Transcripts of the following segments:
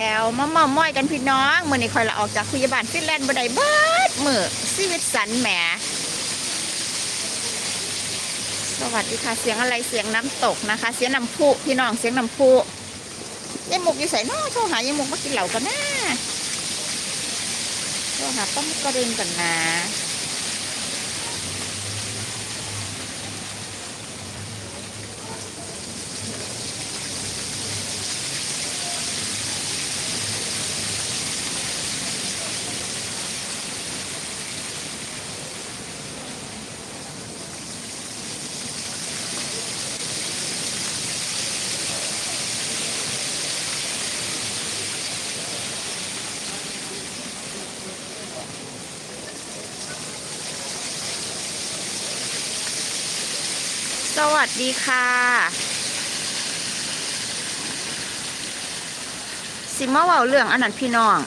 แล้วมาเมาม้อยกันพี่น้องมื่อนี้คอยละออกจากพยาบาลฟินแลนด์บ่ได้เบิดมือชีวิตสันแหมสวัสดีค่ะ เสียงอะไรเสียงน้ำตกนะคะ เสียงน้ำพุพี่น้องเสียงน้ำพุยายหมุกอยู่ใส่น้อโทรหายายหมุกมากินเหล้ากันนะโทรหาต้มกระเด็นกันนะ สวัสดีค่ะ สิมาว้าเรื่องอันนั้นพี่น้อง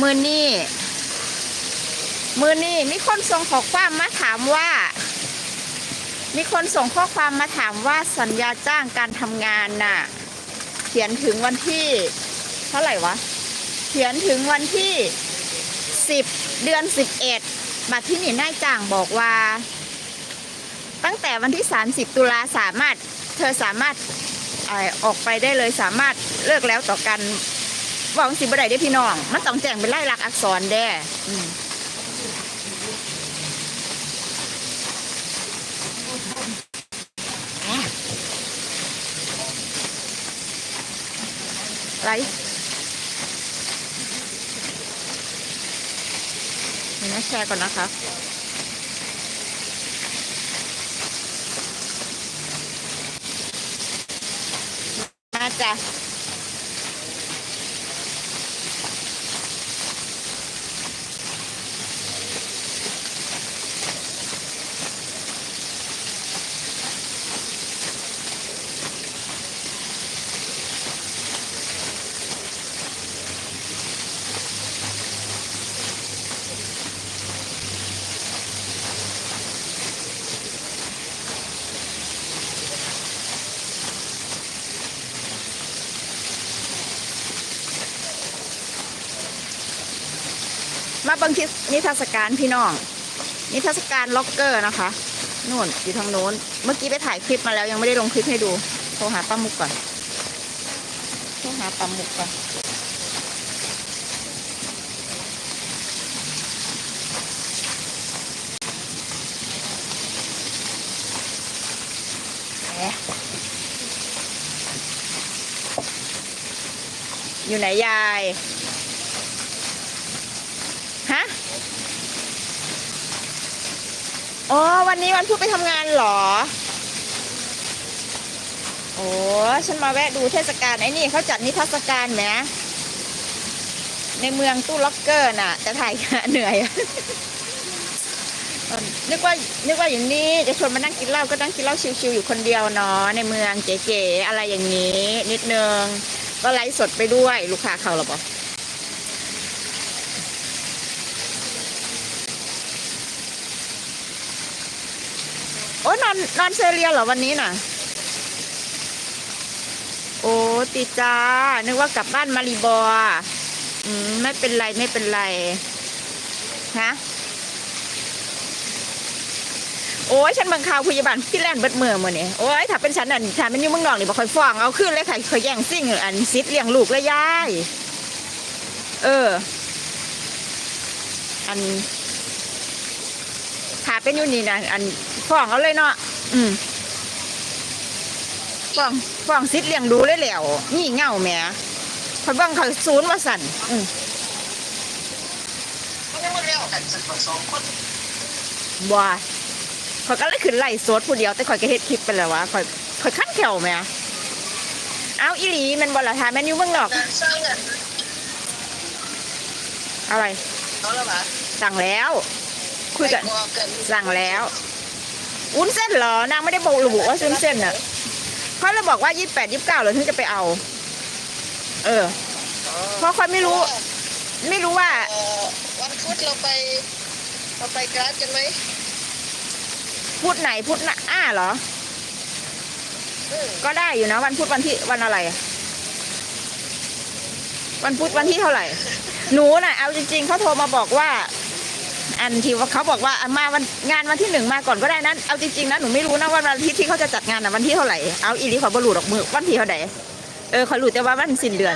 มือนี่มือนี่มีคนส่งข้อความมาถามว่า มีคนส่งข้อความมาถามว่าสัญญาจ้างการทำงานน่ะ เขียนถึงวันที่ เท่าไหร่วะ เขียนถึงวันที่สิบเดือนสิบเอ็ดมาที่นี่นายจ้างบอกว่า ตั้งแต่วันที่ 30 ตุลาสามารถเธอสามารถอออกไปได้เลยสามารถเลิกแล้วต่อกันวังสิบได้ได้พี่น้อง มันต้องแจ้งเป็นไล่ลักษณ์อักษรแด้อืมไรเดี๋ยวนะแชร์ก่อนนะคะ มาจ้ะ มาบังทินิทรรศการพี่น้อง นิทรรศการล็อกเกอร์นะคะนู่นอยู่ทางโน้น เมื่อกี้ไปถ่ายคลิปมาแล้วยังไม่ได้ลงคลิปให้ดูโทรหาป้ามุกก่อนโทรหาป้ามุกก่อนอยู่ไหนยาย ฮะ อ๋อ วันนี้วันพุธไปทำงานเหรอ โอ้ฉันมาแวะดูเทศกาลไอ้นี่เขาจัดนิทรรศการไหมในเมืองตู้ล็อกเกอร์น่ะแต่ถ่ายเหนื่อย นึกว่า นึกว่าอย่างนี้จะชวนมานั่งกินเหล้าก็นั่งกินเหล้าชิวๆอยู่คนเดียวเนาะในเมืองเก๋ๆอะไรอย่างนี้ นิดนึง ก็ไลฟ์สดไปด้วย ลูกค้าเขาหรอปะ ยนอนนอนเซเรียเหรอวันนี้น่ะ โอ้ติจ้า นึกว่ากลับบ้านมารีบออืมไม่เป็นไรไม่เป็นไรฮะโอ้ยฉันบังข่าวพยาบาลฟินแลนด์เบิดเมืองมื่อนี่โอ้ยถ้าเป็นฉันอันถ้าเป็นอยุ่เมืองนอกนี่บ่ค่อยฟ้องเอาขึ้นเลยค่ะเขาแย่งซิ่งอันซิดเลี้ยงลูกเลยยายเออ อันถ้าเป็นอยู่นี่นะอัน ฟ้องเอาเลยเนาะอืมฟ้องฟ้องซิดเลี้ยงดูเลยแหล้วนี่เง่าแหม่คอยเบังเขาศูนย์ว่าสั่นอืมมันยังไม่เรียกกันสักสองคนบัวข่อยก็เลยขึ้นไล่สดผู้เดียวแต่ข่อยก็เฮ็ดคลิปไปแล้ววะข่อยข่อยขั้นแขวแหม่เอาอีหลีแมันบ่ละทาแม่นอยู่เมืองนอกการสร้างเงินอะไรเขาแล้วปะสั่งแล้ว คุยกันไม่กลัวกันสั่งแล้ว วุ้นเส้นเหรอนางไม่ได้บอกระบุว่าวุ้นเส้นน่ะเขาเลยบอกว่ายี่แปดยี่เก้าเหรอถึงจะไปเอา เออ เพราะค่อยไม่รู้ ไม่รู้ว่า เอ่อวันพุธเราไป เราไปกราฟกันไหมพุธไหนพุธหน้าอ้าเหรอ อืมก็ได้อยู่นะ วันพุธวันที่วันอะไรอะวันพุธวันที่เท่าไหร่ หนูน่ะเอาจริงๆเขาโทรมาบอกว่า อันที่ว่าเขาบอกว่ามาวันงานวันที่หนึ่งมาก่อนก็ได้นั้นเอาจริงๆนะหนูไม่รู้นะว่าวันอาทิตย์ที่เขาจะจัดงานน่ะวันที่เท่าไหร่เอาอีลีขอบรูดออกมือวันที่เท่าไหร่เออขอรู้แต่ว่าวันสิ้นเดือน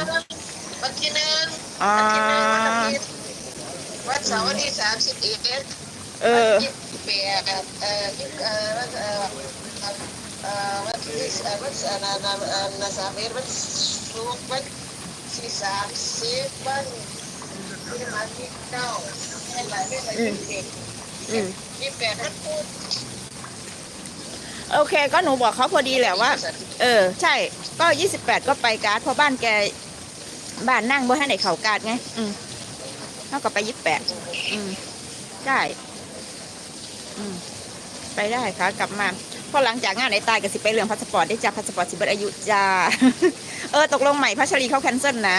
วันที่หนึ่งอ๋อวันที่หนึ่งวันอาทิตย์วันเสาร์ที่สามสิบเอ็ดเออแปดเออเออวันเออเอ่อวันที่เอ่อวันเอ่อนานาเอ่อนสามเอ็ดวันศุกร์วันที่สามสิบวันที่มาที่เก้า ให้หลายไม่หลายยี่สิบเอ็ดอืมยี่สิบแปดวันพุธโอเค ก็หนูบอกเขาพอดีแหละว่า เออ ใช่ ก็ยี่สิบแปดก็ไปการ์ดเพราะบ้านแก บ้านนั่งบ่ให้ไหนเขาการ์ดไง อืมเท่ากับไปยี่สิบแปดอืมใช่อืมไปได้ค่ะ กลับมาพอหลังจากงานไหนตายก็สิไปเรื่องพาสปอร์ตได้จ้าพาสปอร์ตสิเบิดอายุจ้าเออ ตกลงใหม่พัชรีเขาแคนเซิลนะ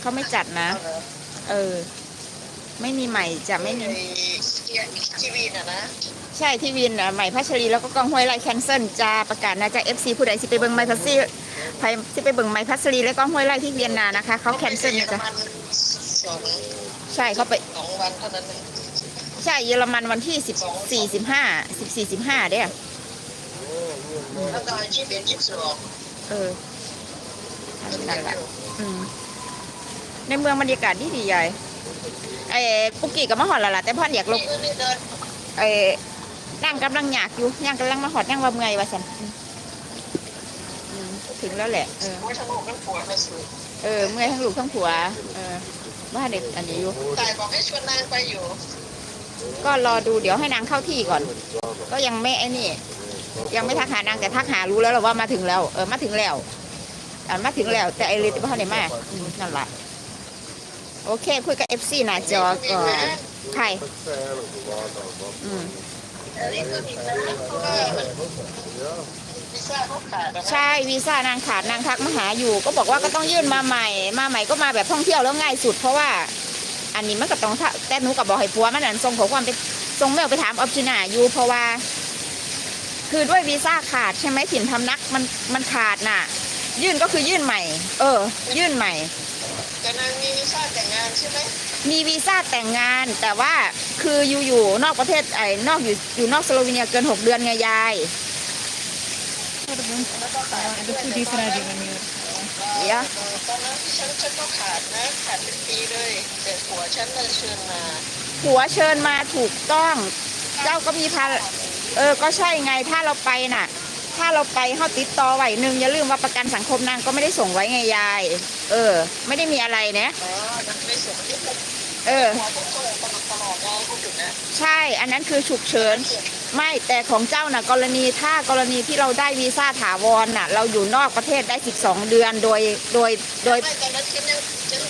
เขาไม่จัดนะ เออ ไม่มีใหม่จะไม่มี ทีวีน่ะนะใช่ที่วินอะใหม่พัชรีแล้วก็กองห้วยไร่แคนเซิลจะประกาศนะจากเอฟซีผู้ใดสิไปเบิ่งไม้พัชรีไปสิไปเบิ่งไม้พัชรีและกองห้วยไร่ที่เวียนนานะคะเขาแคนเซิลนะจ๊ะสองใช่เขาไปสองวันเท่านั้นเองใช่เยอรมันวันที่สิบสี่สิบห้าสิบสี่สิบห้าเด้อแล้วก็ยี่สิบเอ็ดยี่สิบสองเออนั่นแหละอืมในเมืองบรรยากาศดีดีใหญ่ อ้ปุกกี้กับมะฮอดและล่ะแต่พ่อนอยากลงนี่เดินไอ้นั่งกำลังอยากอยู่ย่างกำลังมาหอดย่างว่าเมื่อยว่าสันอืมอืมถึงแล้วแหละเออไม่ทั้งลูกทั้งผัวไม่สูงเออเมื่อยทั้งลูกทั้งผัว เออว่าเด็กอันนี้อยู่ ตายบอกให้ชวนนางไปอยู่ก็รอดูเดี๋ยวให้นางเข้าที่ก่อน ก็ยังไม่ไอ้นี่ ยังไม่ทักหานางแต่ทักหารู้แล้วแหละว่ามาถึงแล้ว เออมาถึงแล้วอ่ามาถึงแล้ว แต่ไอรีติบ้านไหนมากอืมนั่นแหละ โอเค คุยกับเอฟซีหน้าจอก่อนใครอืมใช่วีซ่านางขาดนางทักมาหาอยู่ ก็บอกว่าก็ต้องยื่นมาใหม่ มาใหม่ก็มาแบบท่องเที่ยวแล้วง่ายสุดเพราะว่า อันนี้มันก็ต้องแต่หนูกับบอกให้ผัวมันนั่นส่งขอความไปส่งเมลไปถามออปชินาอยู่เพราะว่า คือด้วยวีซ่าขาดใช่ไหมถิ่นพำนักมันมันขาดน่ะ ยื่นก็คือยื่นใหม่ เออ ยื่นใหม่ แต่นางมีวีซ่าแต่งงานใช่ไหมมีวีซ่าแต่งงาน แต่ว่าคืออยู่อยู่นอกประเทศไอ้นอกอยู่อยู่นอกสโลวีเนียเกินหกเดือนไงยายแล้วก็ขาด Det är different med mer. เดี๋ยวตอนนั้นที่ฉันฉันก็ขาดนะขาดเป็นปีเลย แต่ผัวฉันเลยเชิญมาผัวเชิญมาถูกต้อง เจ้าก็มีภาระเออก็ใช่ไงถ้าเราไปน่ะ ถ้าเราไปเขาติดต่อไหวหนึ่งอย่าลืมว่าประกันสังคมนางก็ไม่ได้ส่งไว้ไงยาย เออ ไม่ได้มีอะไรนะอ๋อมันไม่ส่งที่ผมเออผัวผมส่งตลอดตลอดนะพูดถึงนะใช่ อันนั้นคือฉุกเฉิน ไม่แต่ของเจ้าน่ะกรณีถ้ากรณีที่เราได้วีซ่าถาวรน่ะ เราอยู่นอกประเทศได้ 12 เดือนโดยโดยโดย ไม่ตอนนั้นฉันยังฉัน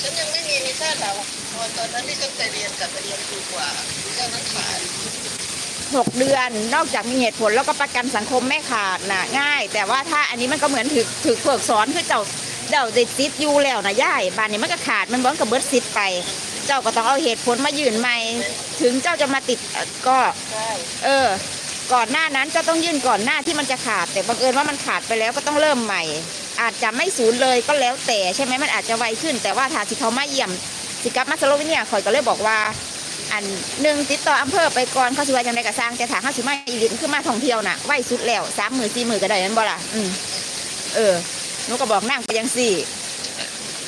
ฉันยังไม่มีวีซ่าถาวรตอนนั้นที่ฉันไปเรียนกับไปเรียนปีกว่าเจ้านั้นขาด 6 เดือน นอกจากมีเหตุผลแล้วก็ประกันสังคมไม่ขาดน่ะง่าย แต่ว่าถ้าอันนี้มันก็เหมือนถือถือเพิกสอนคือเจ้าเจ้าติดซิดอยู่แล้วนะย่ายบานนี้มันก็ขาดมันบ้อนกับเบิร์ดซิดไป เจ้าก็ต้องเอาเหตุผลมายื่นใหม่ถึงเจ้าจะมาติดก็ เออ ก่อนหน้านั้นเจ้าต้องยื่นก่อนหน้าที่มันจะขาด แต่บังเอิญว่ามันขาดไปแล้วก็ต้องเริ่มใหม่ อาจจะไม่ศูนย์เลยก็แล้วแต่ใช่ไหมมันอาจจะไวขึ้น แต่ว่าถ้าสิเขามาเยี่ยมสิกับมาสโลวีเนียข่อยก็เลยบอกว่า อันหนึ่งติดต่ออำเภอไปก่อนเขาสิว่าอย่างไรก็สร้างแต่ถามเขาสิมาอีลินคือมาท่องเที่ยวน่ะไวสุดแล้วสามหมื่นสี่หมื่นก็ได้นั่นบ่ล่ะอืมเออหนูก็บอกนั่งไปยังสี่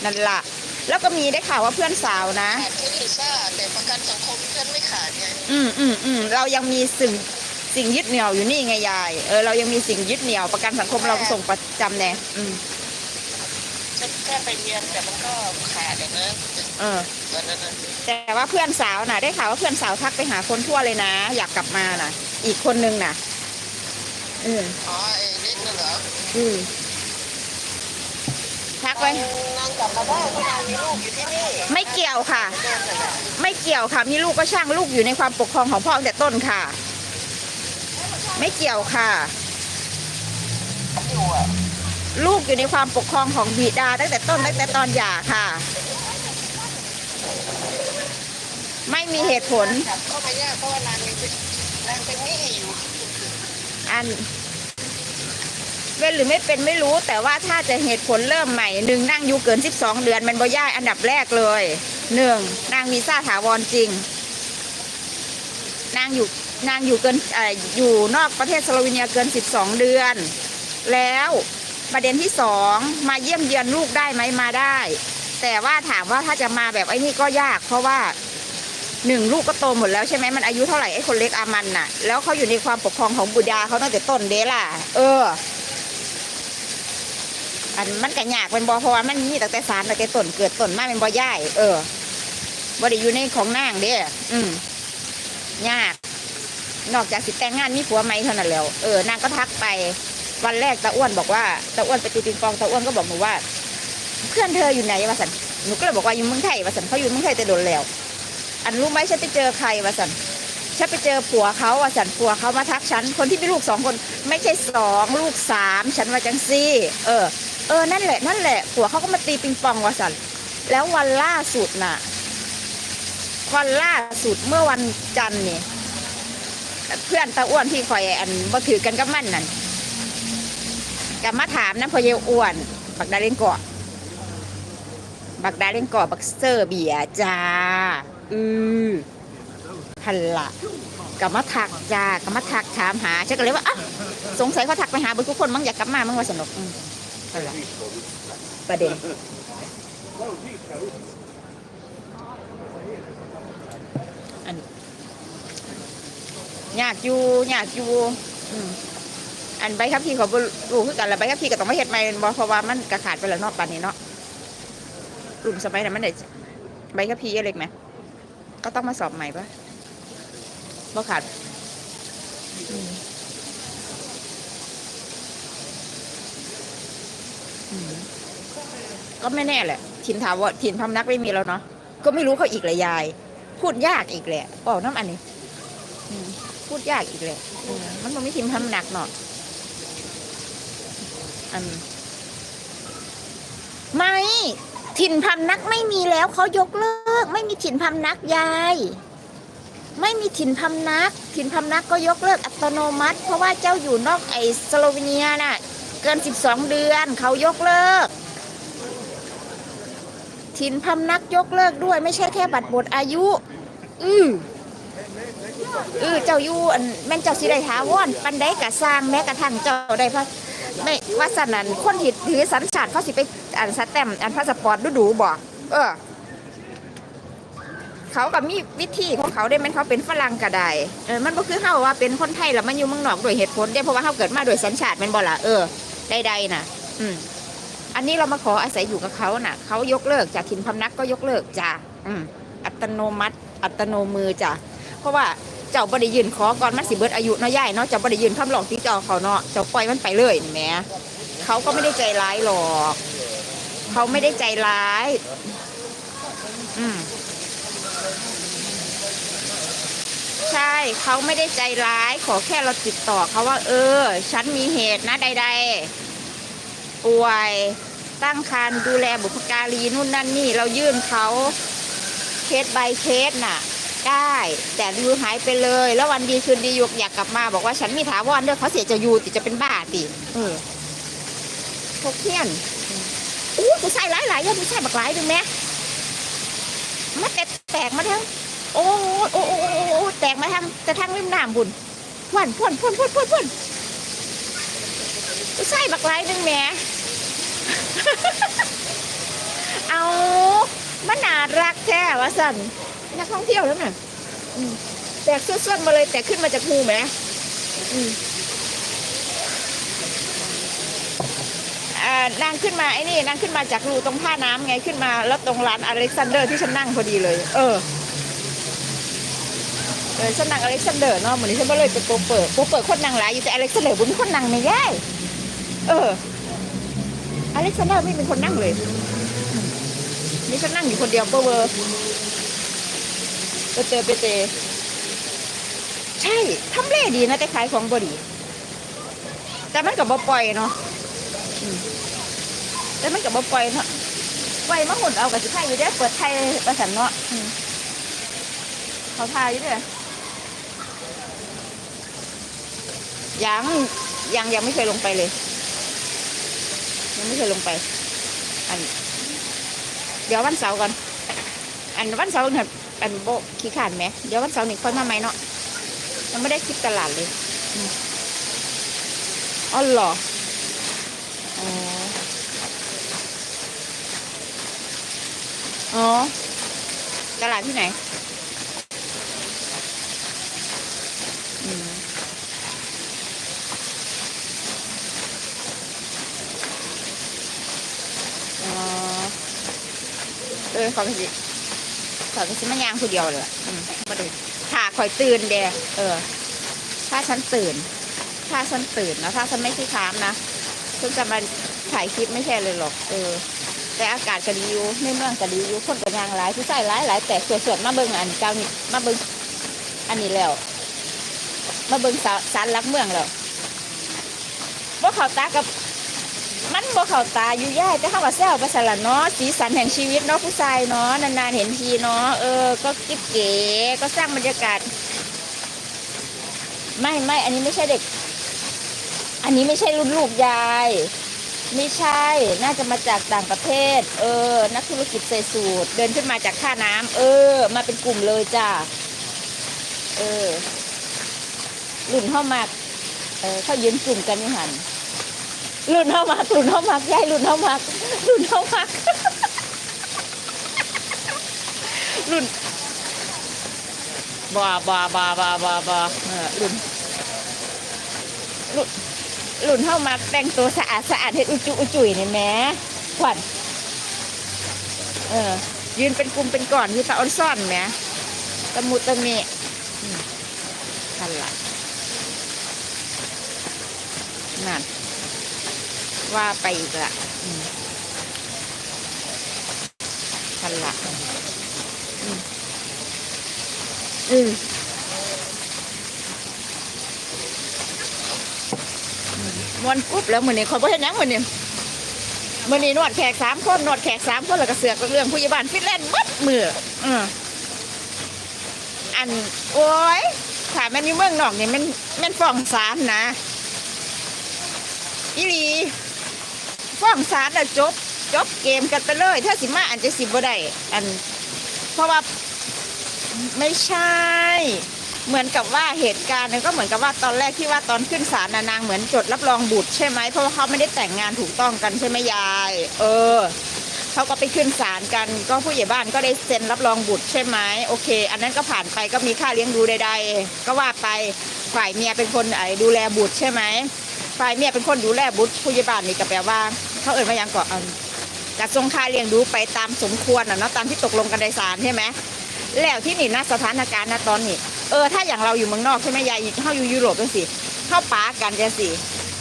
นั่นล่ะแล้วก็มีได้ข่าวว่าเพื่อนสาวนะขาดแค่วีซ่าแต่ประกันสังคมฉันไม่ขาดไงอืมอืมอืมเรายังมีสิ่งสิ่งยึดเหนี่ยวอยู่นี่ไงยายเออเรายังมีสิ่งยึดเหนี่ยวประกันสังคมเราส่งประจำแน่อืม แค่ไปเรียนแต่มันก็ขาดอย่างนั้นเออ ตอนนั้นนะแต่ว่าเพื่อนสาวน่ะ ได้ข่าวว่าเพื่อนสาวทักไปหาคนทั่วเลยนะ อยากกลับมาน่ะ อีกคนนึงน่ะอืมอ๋อไอ้นี่น่ะเหรออืมทักไปนางกลับมาได้เพราะนางมีลูกอยู่ที่นี่ไม่เกี่ยวค่ะ เดินน่ะนะไม่เกี่ยวค่ะ มีลูกก็ช่างลูกอยู่ในความปกครองของพ่อตั้งแต่ต้นค่ะ ไม่เกี่ยวค่ะ อยู่อะ ลูกอยู่ในความปกครองของบิดา ตั้งแต่ต้นตั้งแต่ตอนหย่าค่ะ ไม่มีเหตุผลกลับเข้าไปยากเพราะว่านางมีนางเป็นนี้อยู่อันเป็นหรือไม่เป็นไม่รู้แต่ว่าถ้าจะเหตุผลเริ่มใหม่หนึ่งนั่งอยู่เกิน 12 เดือนมันบ่ย่ายอันดับแรกเลยหนึ่งนางวีซ่าถาวรจริง นางอยู่นางอยู่เกินเอ่ออยู่นอกประเทศสโลวีเนียเกิน 12 เดือน แล้ว ประเด็นที่สองมาเยี่ยมเยือนลูกได้ไหมมาได้ แต่ว่าถามว่าถ้าจะมาแบบไอ้นี่ก็ยาก เพราะว่าหนึ่งลูกก็โตหมดแล้วใช่ไหมมันอายุเท่าไหร่ไอ้คนเล็กอามันน่ะ แล้วเขาอยู่ในความปกครองของบุดาเขาตั้งแต่ต้นเด้ล่ะ เออ อันมันก็ยากเป็นบอเพราะว่ามันมีตั้งแต่สารตั้งแต่ต้นเกิดต้นมาเป็นบอย่ายเออบไดีอยู่ในของนางเด้อืมยาก นอกจากสิแต่งงานมีผัวไหมเท่านั้นแล้ว เออนางก็ทักไป วันแรกตาอ้วนบอกว่าตาอ้วนไปตีปิงปองตาอ้วนก็บอกหนูว่า เพื่อนเธออยู่ไหนวะสันหนูก็เลยบอกว่าอยู่เมืองไทยวะสันเขาอยู่เมืองไทยแต่โดนแล้ว อันรู้ไหมฉันไปเจอใครวะสันฉันไปเจอผัวเขาวะสันผัวเขามาทักฉันคนที่มีลูกสองคน ไม่ใช่สองลูกสามฉันว่าจังซี่ เออ เออนั่นแหละนั่นแหละผัวเขาก็มาตีปิงปองวะสันแล้ววันล่าสุดน่ะวันล่าสุดเมื่อวันจันทร์นี่เพื่อนตาอ้วนที่คอยอันบ่ถือกันกับมันนั่น กับมาถามนะพอเยอ้วนบักดาเล่นเกาะบักดาเล่นเกาะบักเซอร์เบียจ้าอือพันละกับมาทักจ้ากับมาทักถามหาฉันก็เลยว่าอะสงสัยเขาทักไปหาบนทุกคนมั้งอยากกลับมามั้งว่าสนุกพันละประเด็นอันนี้อยากอยู่อยากอยู่อืม อันใบขับขี่เขาบ่รู้คือกันแล้วใบขับขี่ก็ต้องมาเฮ็ดใหม่แม่นบ่เพราะว่ามันกระขาดไปแล้วเนอกปานนี้เนาะรุ่นสมัยนั้นมันได้ใบขับขี่เล็กไหมก็ต้องมาสอบใหม่ปะบ่ขาดก็ไม่แน่แหละถิ่นถาวรถิ่นพำนักไม่มีแล้วเนาะก็ไม่รู้เขาอีกเลยยาย พูดยากอีกแหละบอกน้ำอันนี้พูดยากอีกแหละอืมมันไม่ทิมทำหนักเนาะ อัน ไม่ถิ่นพำนักไม่มีแล้วเขายกเลิก ไม่มีถิ่นพำนักยาย ไม่มีถิ่นพำนัก ถิ่นพำนักก็ยกเลิกอัตโนมัติ เพราะว่าเจ้าอยู่นอกไอสโลวีเนียน่ะ เกิน12เดือนเขายกเลิก ถิ่นพำนักยกเลิกด้วยไม่ใช่แค่บัตรหมดอายุ อืออือเจ้าอยู่อันแม่นเจ้าสิได้ถาวรปันได้กะสร้างแม้กระทั่งเจ้าได้พระ ไม่ว่าสันนั้นคนที่ถือสัญชาติเขาสิไปอันสแตมอันพาสปอร์ตดูดูๆบ่เออ เขากับมีวิธีของเขาได้ม่นเขาเป็นฝรั่งก็ได้เออมันบ่คือเฮาว่าเป็นคนไทยแล้วมันอยู่เมืองนอกโดยเหตุผลได้เพราะว่าเฮาเกิดมาโดยสัญชาติม่นบ่ล่ะเออใดๆนะอืมอันนี้เรามาขออาศัยอยู่กับเขาน่ะเขายกเลิกจากถิ่นพำนักก็ยกเลิกจ้ะอืมอัตโนมัติ อัตโนมือจ้ะเพราะว่า จ้าบริยืนขอก่อนมันสิเบิดอายุเนาะย่ายเนาะเจ้าบริยืนคำหลอกที่เจ้าเขาเนาะเจ้าปล่อยมันไปเลยนี่แหม่เขาก็ไม่ได้ใจร้ายหรอก เขาไม่ได้ใจร้าย อืมใช่เขาไม่ได้ใจร้าย ขอแค่เราติดต่อเขาว่า เออ ฉันมีเหตุนะใด ๆ ป่วยตั้งครรภ์ดูแลบุพการีนู่นนั่นนี่ เรายื่นเขาเคส by เคสน่ะ ได้ แต่ยูหายไปเลย แล้ววันดีคืนดีอยู่อยากกลับมาบอกว่าฉันมีถาวรเด้อเขาเสียจะยูติจะเป็นบ้าติเออพวกเทียนอู้กูใส่หลายหลายๆอยังกูใส่บักหลายดึงแม่มาแตกแตกมาทั้งโอ้โอ้โอ้โอ้โอ้แตกมาทั้งแต่ทั้งริมน้ำบุญพ่วนพ่วนพ่วนพ่วนพ่วนพ่วนกูใส่บักหลายดึงแม่เอามันน่ารักแท้วะสัน นักท่องเที่ยวแล้วน่ะแตกเสื้อๆมาเลยแต่ขึ้นมาจากหูแหมอืมอ่านางขึ้นมาไอ้นี่นางขึ้นมาจากรูตรงท่าน้ำไงขึ้นมา แล้วตรงร้านอเล็กซานเดอร์ที่ฉันนั่งพอดีเลย เออเออฉันนั่งอเล็กซานเดอร์เนาะเหมือนที่ฉันก็เลยเป็นโปเปิดโปเปิดคนนั่งหลายอยู่แต่อเล็กซานเดอร์บุญคนนั่งไม่ได้เอออเล็กซานเดอร์ไม่เป็นคนนั่งเลยนี่ฉันนั่งอยู่คนเดียวเปอร์เวอร์ เปเตเปเตใช่ทำเลดีนะแต่ขายของบดี แต่มันกับบ่ปล่อยเนาะแต่มันกับบ่ปล่อยเนาะไว้มาหุ่นเอากับสิไทยอยู่เด้เปิดไทยประสันเนาะเขาทายอยู่ด้อยังยังยังไม่เคยลงไปเลย ยังไม่เคยลงไป อัน เดี๋ยววันเสาร์ก่อน อันวันเสาร์เนี่ย อันโบขี้ขานไหมเดี๋ยววันเสาร์นี่ค่อยมาไหมเนาะยังไม่ได้คิดตลาดเลยอ๋อเหรออ๋ออ๋อตลาดที่ไหนอืมอ๋อเออขอไปสิ ขอไปสิมันยางคนเดียวเลยอะอืมมาดูถ้าคอยตื่นเดะเออ ถ้าฉันตื่น ถ้าฉันตื่นนะถ้าฉันไม่ขี้ค้ามนะฉันจะมาถ่ายคลิปไม่ใช่เลยหรอก เออ แต่อากาศก็ดีอยู่ในเมืองก็ดีอยู่คนก็ยางหลายผู้ชายหลายหลายแต่ส่วนๆมาเบิ่งอันเจ้านี่มาเบิ่งอันนี้แล้ว มาเบิ่งสาสารหลักเมืองแล้วว่าเขาตากับ มันบ่เข้าตาอยู่ย่ายแต่เขาก็แซวไปสละเนาะสีสันแห่งชีวิตเนาะผู้ชายเนาะนานๆเห็นทีเนาะเออ ก็กิ๊บเก๋ก็สร้างบรรยากาศ ไม่ไม่อันนี้ไม่ใช่เด็ก อันนี้ไม่ใช่รุ่นลูกยายไม่ใช่ น่าจะมาจากต่างประเทศ เออ นักธุรกิจใส่สูตร เดินขึ้นมาจากท่าน้ำเออ มาเป็นกลุ่มเลยจ้า เออรุ่นเข้ามา เออเขายืนกลุ่มกันนี่หัน รุ่นเข้ามารุ่นเข้ามายายรุ่นเข้ามารุ่นเข้ามารุ่นบอบอบอบอบอบอเออรุ่นรุ่นรุ่นเข้ามาแต่งตัวสะอาดสะอาดเฮ็ดอุจุอุจุยนี่แหม่ขวัญเออ ยืนเป็นกลุ่มเป็นก่อนคือตาออนซ่อนแหม่ตะมุตะมีอืมนั่นล่ะนั่น ว่าไปอีกละอืมนั่นล่ะอืมอืมมวนปุ๊บแล้วมือนี้เขาบ่เห็นหยังมือนี้มือนี้นวดแขกสามคนนวดแขกสามคนแล้วก็เสือกเรื่องผู้ใหญ่บ้านฟินแลนด์มัดมืออืออัน โอ้ยถ้าแม่นอยู่เมืองนอกนี่แมันแม่นฟ้องศาลนะอีหลี ฟ้องศาลน่ะจบ จบเกมกันไปเลย ถ้าสิมาอันจะสิบ่ได้อัน เพราะว่าไม่ใช่ เหมือนกับว่าเหตุการณ์นี่ยก็เหมือนกับว่าตอนแรกที่ว่าตอนขึ้นศาลนะนางเหมือนจดรับรองบุตรใช่ไหมเพราะว่าเขาไม่ได้แต่งงานถูกต้องกันใช่ไหมยาย เออเขาก็ไปขึ้นศาลกันก็ผู้ใหญ่บ้านก็ได้เซ็นรับรองบุตรใช่ไหมโอเค อันนั้นก็ผ่านไปก็มีค่าเลี้ยงดูใดๆก็ว่าไปฝ่ายเมียเป็นคนไอ้ดูแลบุตรใช่ไหม ฝ่ายเมียเป็นคนดูแลบุตรผู้ใหญ่บ้านนี่ก็แปลว่า เขาเอ่ยมายังก่อนจัดทรงค่าเลี้ยงดูไปตามสมควรอะเนาะตามที่ตกลงกันในศาลใช่ไหมแล้วที่นี่นะสถานการณ์นะตอนนี้ เออถ้าอย่างเราอยู่เมืองนอกใช่ไหมยายเข้าอยู่ยุโรปจังสิเข้าป้ากันจังสิ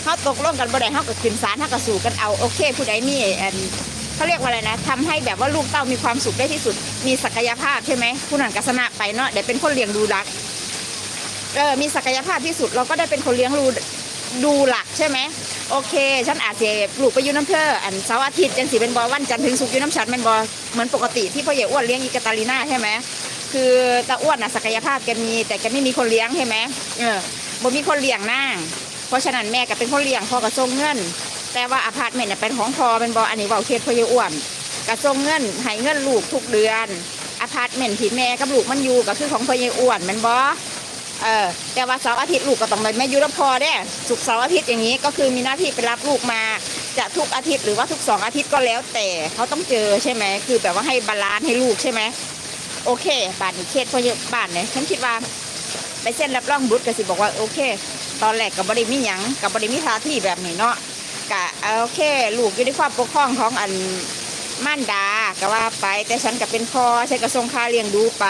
เข้าตกลงกันบ่ได้เข้ากับขึ้นศาลเขากับสู่กันเอาโอเค ผู้ใดมีอันเขาเรียกว่าอะไรนะทำให้แบบว่าลูกเต้ามีความสุขได้ที่สุด มีศักยภาพใช่ไหมผู้นั้นกัสนะไปเนาะเดี๋ยวเป็นคนเลี้ยงดูรักเออมีศักยภาพที่สุดเราก็ได้เป็นคนเลี้ยงดู ดูหลักใช่ไหมโอเค ฉันอาจจะปลูกไปอยูน้ำเพออันเสาร์อาทิตย์จังสิเป็นบอวันจันทร์ถึงศุกอยูน้ำฉันเป็นบอเหมือนปกติที่พ่อใหญ่อ้วนเลี้ยงอีกาตาลีน่าใช่ไหมคือตาอ้วนน่ะศักยภาพแกมี แต่แกไม่มีคนเลี้ยงใช่ไหมเออบ่มีคนเลี้ยงนางเพราะฉะนั้นแม่ก็เป็นคนเลี้ยงพ่อก็ส่งเงิน แต่ว่าอพาร์ตเมนต์น่ะเป็นของพ่อเป็นบออันนี้เว่าเคสพ่อเยอ้วนก็ส่งเงินให้เงินลูกทุกเดือนอพาร์ตเมนต์ที่แม่กับลูกมันอยู่ก็คือของพ่อเยอ้วนแมันบอ เออแต่ว่าเสาร์อาทิตย์ลูกก็ต้องไปแม่ยู่แล้วพอเด้ศุกเสาร์อาทิตย์อย่างนี้ก็คือมีหน้าที่ไปรับลูกมาจะทุกอาทิตย์หรือว่าทุกสองอาทิตย์ก็แล้วแต่เขาต้องเจอใช่ไหมคือแบบว่าให้บาลานซ์ให้ลูกใช่ไหมโอเคบ้านนี้เคสพอเยอะบ้านเนี่ยฉันคิดว่าไปเส้นรับรองบุตรก็สิบอกว่าโอเค ตอนแรกกับบริมีหยังกับบริมีท่าที่แบบนี้เนาะกะโอเค ลูกอยู่ในความปกครองของอันม่านดาก็ว่าไปแต่ฉันก็เป็นพ่อฉันก็ส่งค่าเลี้ยงดูไป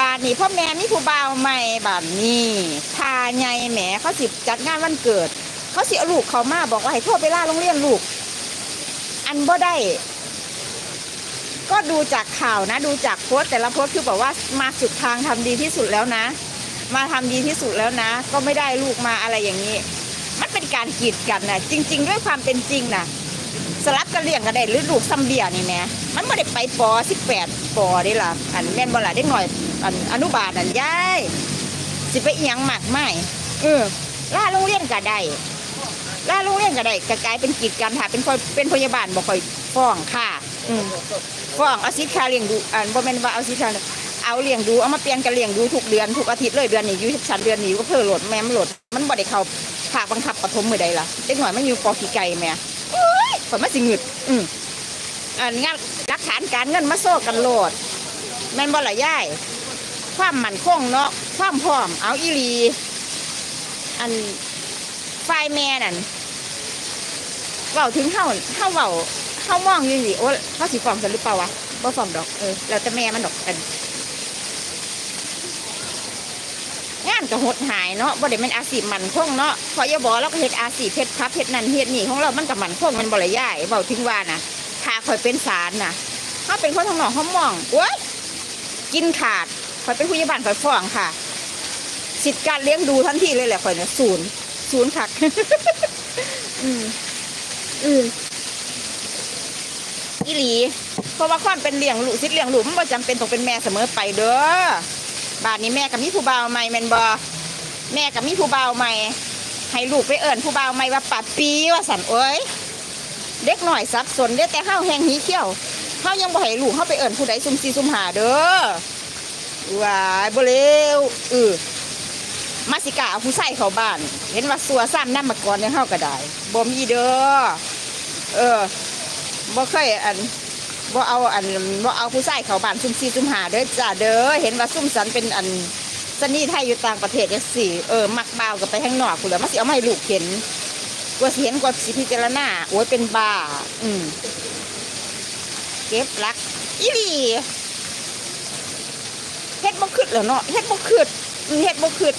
บ้านนี้พ่อแม่มีผู้บ่าวใหม่บานนี้พาใหญ่แหมเขาสิจัดงานวันเกิด เขาสิเอาลูกเขามาบอกว่าให้โทรไปล่าโรงเรียนลูก อันบ่ได้ ก็ดูจากข่าวนะ ดูจากโพสแต่ละโพสคือบอกว่ามาสุดทางทำดีที่สุดแล้วนะ มาทำดีที่สุดแล้วนะ ก็ไม่ได้ลูกมาอะไรอย่างนี้ มันเป็นการกีดกันนะจริง ๆ ด้วยความเป็นจริงนะสลับกันเลี้ยงกันได้หรือลูกซัมเบียนี่แม่มันไม่ได้ไปปอสิบแปดปอได้ล่ะอันแม่นบ่ล่ะเด็กหน่อยอันอนุบาลอันยายสิไปเอียงหมักไม่เออล่าโรงเรียนก็ได้ล่าโรงเรียนก็ได้กระกลายเป็นกิจการถ้าเป็นคนเป็นพยาบาลบ่ค่อยฟ้องค่ะ อืมฟ้องเอาสิทธิ์ค่าเลี้ยงดูอ่าบ่แม่นว่าเอาสิทธิ์ค่าเอาเลี้ยงดูเอามาเปลี่ยนกันเลี้ยงดูทุกเดือนทุกอาทิตย์เลยเดือนนี้อยู่13เดือนนี้ก็เพิ่มโหลดแม่มโหลดมันบ่ได้เข้าภาคบังคับปฐมมือใดล่ะเด็กหน้อยมันอยู่ปอขี้ไก่แม่โอ้ยข่อยมาสิงึดอืมอันงานหลักฐานการเงินมาโซ่กันโหลดแม่นบ่ล่ะยาย ความมั่นคงเนาะความพร้อมเอาอีลี อันฝ่ายแม่นั่นเว้าถึงเฮาเฮาเว้าเฮามองอยู่สิโอ้เขาสิฟ้องฉันหรือเปล่าวะบ่ฟ้องดอกเออแล้วแต่แม่มันดอกกันงานก็หดหายเนาะบ่ได้เป็นอาชีพมันคงเนาะพอยาบอกเราก็เฮ็ดอาชีพเฮ็ดพับเฮ็ดนั่นเฮ็ดนี่ของเรามันก็มันคงมันบ่ละย่ายเว้าถึงว่าน่ะถ้าข่อยเป็นศาลน่ะเฮาเป็นคนทางนอกเฮามองโอ้ยกินขาด ข่อยเป็นผู้ใหญ่บ้านข่อยฟ้องค่ะ สิทธิ์การเลี้ยงดูทันทีเลยแหละข่อยเนี่ยศูนย์ศูนย์คัก อืมอืมอีหลี เพราะว่าความเป็นเลี้ยงลูกสิทธิ์เลี้ยงลูกมันบ่จำเป็นต้องเป็นแม่เสมอไปเด้อบาดนี้แม่กับมีผู้บ่าวใหม่แม่นบ่แม่กับมีผู้บ่าวใหม่ ให้ลูกไปเอิ้นผู้บ่าวใหม่ว่าปัดปีว่าสันเอ้ยเด็กหน่อยสับสนเด้อแต่เฮาแหงหีเขี้ยวเขายังบ่ให้ลูกเขาไปเอิ้นผู้ใดซุ่มซีซุ่มหาเด้อ วายบ่เร็วเออมาสิกาเอาผู้ใส่เขาบ้าน เห็นว่าสัวซ้ำน้ำมาก่อนในเฮาก็ได้บ่มีเด้อเออบ่เคยอันบ่เอาอันบ่เอาผู้ใส่เขาบ้านซุ่มซีซุ่มหาเด้อจ้าเด้อเห็นว่าซุ่มสันเป็นอันสนีไทยอยู่ต่างประเทศจังซี่เออมักบ่าวก็ไปข้างนอกพุ่นแล้วมาสิเอาไมาให้ลูกเห็นกว่าเสิเห็นกว่าสิพิจารณาโอ้ยเป็นบ้า อืมเก็บรักอีหลีเฮ็ดบ่ขึ้นแล้วเนาะเฮ็ดบ่ขึ้นอืมเฮ็ดบ่ขึ้น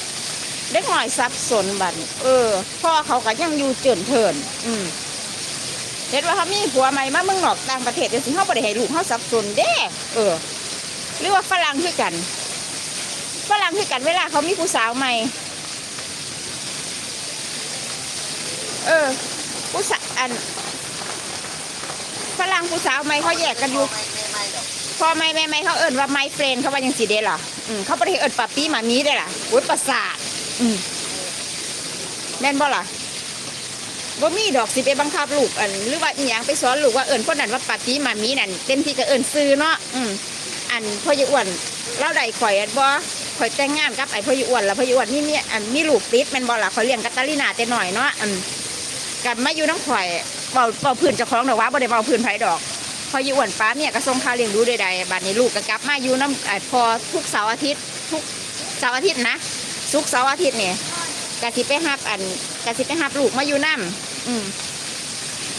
เด็กน้อยสับสนบัดเออพ่อเขาก็ยังอยู่เจินเทินอืมเฮ็ดว่าเขามีผัวใหม่มาเมืองนอกต่างประเทศจังซี่เฮาบ่ได้ให้ลูกเฮาสับสนเด้เออ หรือว่าฝรั่งคือกันฝรั่งคือกันเวลาเขามีผู้สาวใหม่ เออ ผู้สาวอันฝรั่งผู้สาวใหม่เขาแยกกันอยู่ พอไม่ไม่ไม่เขาเอิ้นว่าไมเฟรนเขาว่ายังสีเดล่ะอืมเขาไม่ได้เอิ้นปาปี้หมามีได้ล่ะโอ้ยประสาทอืมแม่นบ่ล่ะบ่มีดอกสิไปบังคับลูกอันหรือว่าอีหยังไปสอนลูกว่าเอิ้นคนนั้นว่าปาปี้หมามีนั่นเต็มที่ก็เอิ้นซื้อเนาะอืมอันพ่อใหญ่อ้วนเราได้ข่อยอันบ่ข่อยแต่งงานกับไอ้พ่อใหญ่อ้วนแล้วพ่อใหญ่อ้วนนี่เนี่ยอันมีลูกติดแม่นบ่ล่ะข่อยเลี้ยงกัตตาลีนาแต่น้อยเนาะอันกับมาอยู่น้ำข่อยเบาเบาพื้นเจ้าของดอกว่าบ่ได้เบาพื้นไผดอก พออยู่อ้วนป้าเนี่ยก็ส่งค่าเลี้ยงดูใดๆบัดนี้ลูกก็กลับมาอยู่น้ำพอทุกเสาร์อาทิตย์ทุกเสาร์อาทิตย์นะทุกเสาร์อาทิตย์เนี่ยกะสิไปหับอันกะสิไปหับลูกมาอยู่น้ำอืม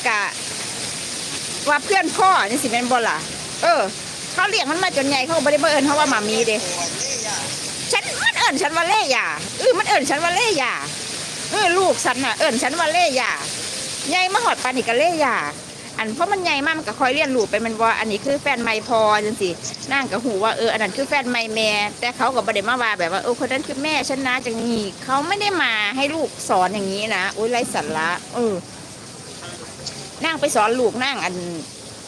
กะว่าเพื่อนพ่อนี่สิเป็นบ่ล่ะ เออ เขาเลี้ยงมันมาจนใหญ่เขาไม่ได้มาเอิญเขาว่าหมามีเด้ฉันมันเอิญฉันว่าเล่ยาเออมันเอิญฉันว่าเล่ยาเออลูกฉันน่ะเอิญฉันว่าเล่ยาใหญ่มาหอดปานนี่ก็เล่ยา อันเพราะมันใหญ่มากมันก็คอยเรียนรู้ไปมันว่าอันนี้คือแฟนไม่พอจังสินั่งกับหูว่าเอออันนั้นคือแฟนไม่แม่แต่เขาก็บ่ได้มาว่าแบบว่าเออคนนั้นคือแม่ฉันนะจังนี้เขาไม่ได้มาให้ลูกสอนอย่างนี้นะโอ้ยไร้สาระเออนั่งไปสอนลูกนั่งอัน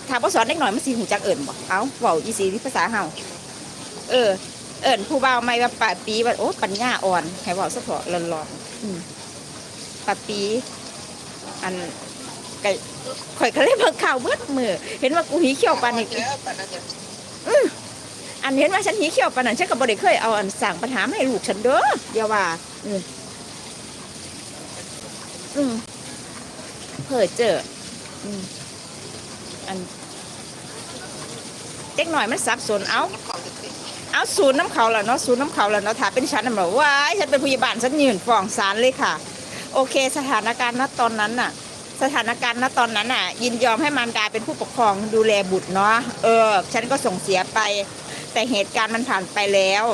ถ้าพ่สอนเล็กหน่อยมันสิหูจักเอิญบอกเอาเว้าอีสีที่ภาษาเฮาเออ เอิญผู้เบาไม่ว่าป่าปีว่าโอ้ปัญญาอ่อนให้เว่าสะเพาะร้อนๆป่าปี อันไก่ ข่อยก็เลยเบิ่งข่าวเบิดมือเห็นว่ากูหีเขียวปานนี่เจอปานนั้นจะอันเห็นว่าฉันหีเขียวปานนั้นฉันก็บ่ได้เคยเอาอันสั่งปัญหาให้ลูกฉันเด้ออย่าว่าอืมอืมเพ้อเจออืมอันเด็กหน่อยมันสับสนเอาเอาศูนย์น้ำเขาแล้วเนาะศูนย์น้ำเขาแล้วเนาะถ้าเป็นฉันน่ะบอกว่าฉันเป็นผู้ใหญ่บ้านฉันยืนฟ้องศาลเลยค่ะ โอเค สถานการณ์ณตอนนั้นน่ะ สถานการณ์ณตอนนั้นน่ะ ยินยอมให้มารดาเป็นผู้ปกครองดูแลบุตรเนาะเออ ฉันก็ส่งเสียไป แต่เหตุการณ์มันผ่านไปแล้ว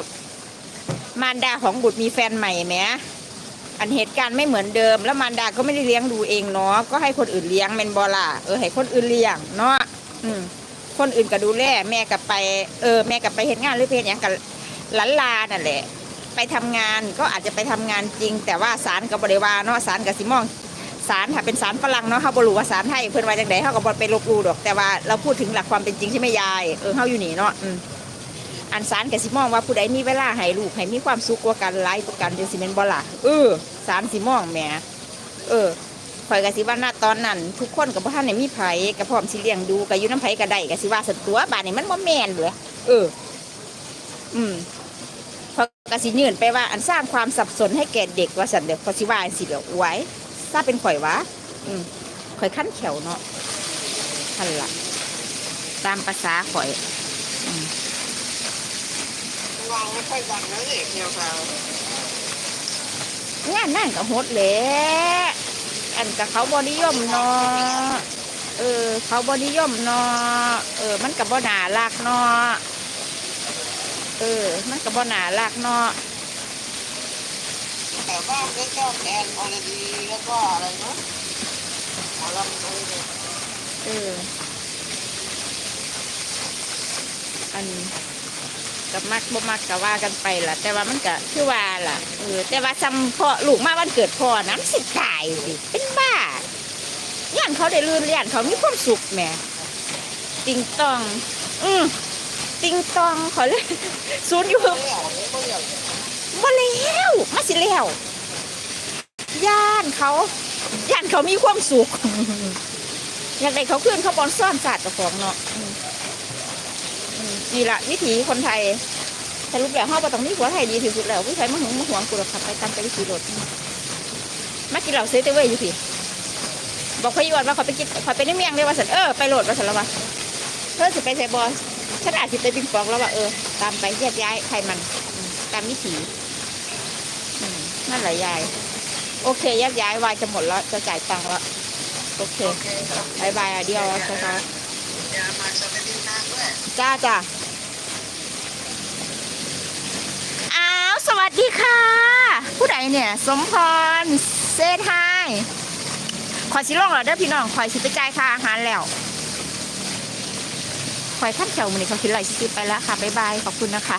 มารดาของบุตรมีแฟนใหม่ไหมอันเหตุการณ์ไม่เหมือนเดิม แล้วมารดาก็ไม่ได้เลี้ยงดูเองเนาะก็ให้คนอื่นเลี้ยงเมนบอล่ะเออให้คนอื่นเลี้ยงเนาะอืมคนอื่นก็ดูแลแม่กับไป เออ แม่กับไปเห็นงานหรือเพนอย่างกับหลานลานั่นแหละ ไปทำงานก็อาจจะไปทำงานจริง แต่ว่าศาลกับบริวารเนาะศาลกับสิมอง ศาลถ้าเป็นศาลฝรั่งเนาะเขาบรูว่าศาลไทยเพิ่นว่าจังไดเขาก็บ่ไปลบลูดอกแต่ว่าเราพูดถึงหลักความเป็นจริงใช่ไหมยายเออเฮาอยู่นี่เนาะอันศาลกับสิมองว่าผู้ใดมีเวลาให้ลูกให้มีความสุขกว่ากันหลายกว่ากันจังสิแม่นบ่ล่ะเออศาลสิมองแหมเออข่อยก็สิว่าณตอนนั้นทุกคนกับพ่ท่านไหนมีไผกับพร้อมสิเลี้ยงดูกับอยู่น้ำไผก็ได้ก็สิว่าสันตัวบาดนี้มันบ่แมนเลยเออ อืมพอก็สิยืนไปว่าอันสร้างความสับสนให้แก่เด็กว่าสันเด็กพอสิว่าอันสิเดี๋ยวไว้าเป็นข่อยวะอืมข่อยขั้นแขวเนาะทันละตามภาษาข่อยวางไม่ค่อยดังนะเนี่ยแนวทางงานนั่นก็โหดแหละอันกับเขาบนิยมเนาะเออ เขาบนิยมเนาะเออ มันกับบ่หนารักเนาะเออ มันกับบ่หนารักเนาะ แต่ว่าได้เจ้าแอนออร์ดีแล้วก็อะไรนะหมอลำอะไรเนี่ยเออ อันกับมักบ่มักก็ว่ากันไปล่ะ แต่ว่ามันก็คือว่าล่ะเออแต่ว่าจำพ่อลูกมาวันเกิดพ่อนะมันสิตายสิเป็นบ้าย่านเขาได้ลื่นย่านเขามีความสุขแหมติงตอง อืมติงตองขอเลยศูนย์อยู่ไม่อยากไม่อยากบ่แล้วมาสิแล้ว ย่านเขาย่านเขามีความสุขอยากได้เขาขึ้นเขาบอลซ่อนศาสตร์กับของเนาะนี่ละวิถีคนไทยสรุปแล้วเฮาบ่ต้องมีผัวไทยดีที่สุดแล้วผู้ชายมาหึงมาหวงกูหรอกขับไปตามไปวิถีรถมากินเหล้าเซเตเว้ยอยู่พี่บอกพยวนว่าเขาไปกินเขาไปในเมียงเรียว่าสันเออไปโหลดว่าสันแล้ววะเธอสิไปใส่บอลฉันอาจสิไปปิงปองแล้วว่าเออ ตามไปแยกย้ายใครมัน ตามวิถีนั่นแหละยาย โอเคแยกย้ายวายจะหมดแล้ว จะจ่ายตังค์แล้ว โอเคบายบายอะเดียวจ้าอย่ามาสวัสดีนางด้วยจ้าจ้าอ้าว สวัสดีค่ะ ผู้ใดเนี่ย สมพร เซทายขอยสิลองเหรอเด้อพี่น้องขอยสิไปจ่ายค่าอาหารแล้วขอยขั้นแถวมือนี่เขาคิดไรสิไปแล้วค่ะ บ๊ายบาย ขอบคุณนะคะ